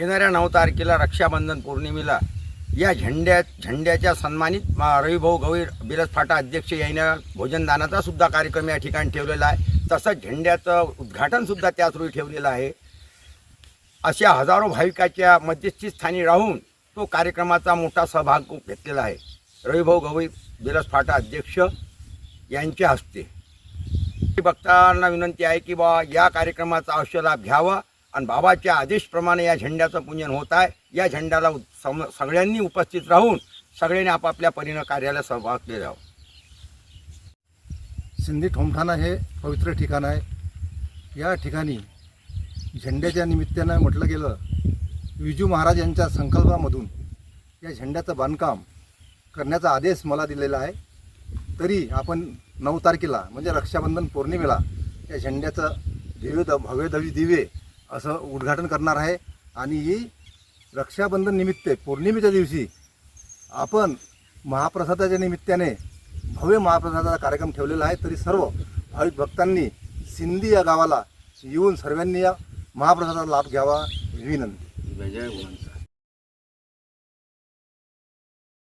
येणाऱ्या नऊ तारखेला रक्षाबंधन पौर्णिमेला या झेंड्या झेंड्याच्या सन्मानित मा- रविभाऊ गवई बिरज फाटा अध्यक्ष यांना भोजनदानाचा सुद्धा कार्यक्रम या ठिकाणी ठेवलेला आहे. तसंच झेंड्याचं उद्घाटनसुद्धा त्याच रोजी ठेवलेलं आहे. अशा हजारो भाविकाच्या मध्यस्थी स्थानी राहून तो कार्यक्रमाचा मोठा सहभाग घेतलेला आहे. रविभाऊ गवई बिरज फाटा अध्यक्ष यांच्या हस्ते. भक्तांना विनंती आहे की बा या कार्यक्रमाचा अवश्य लाभ घ्यावा. आणि बाबाच्या आदेशप्रमाणे या झेंड्याचं पूजन होत आहे. या झेंड्याला सम सगळ्यांनी उपस्थित राहून सगळ्यांनी आपापल्या परीनं कार्याला सहभाग केला सिंधी ठोमठाणा हे पवित्र ठिकाण आहे. या ठिकाणी झेंड्याच्या निमित्तानं म्हटलं गेलं विजू महाराज यांच्या संकल्पामधून या झेंड्याचं बांधकाम करण्याचा आदेश मला दिलेला आहे. तरी आपण नऊ तारखेला म्हणजे रक्षाबंधन पौर्णिमेला या झेंड्याचं दिव्य द भव्य दवी दिवे असं उद्घाटन करणार आहे. आणि ही रक्षाबंधन निमित्त पौर्णिमेच्या दिवशी आपण महाप्रसादाच्या निमित्ताने भव्य महाप्रसादाचा कार्यक्रम ठेवलेला आहे. तरी सर्व भाविक भक्तांनी सिंधी या गावाला येऊन सर्वांनी या महाप्रसादाचा लाभ घ्यावा. विनंती. जय गुणवंत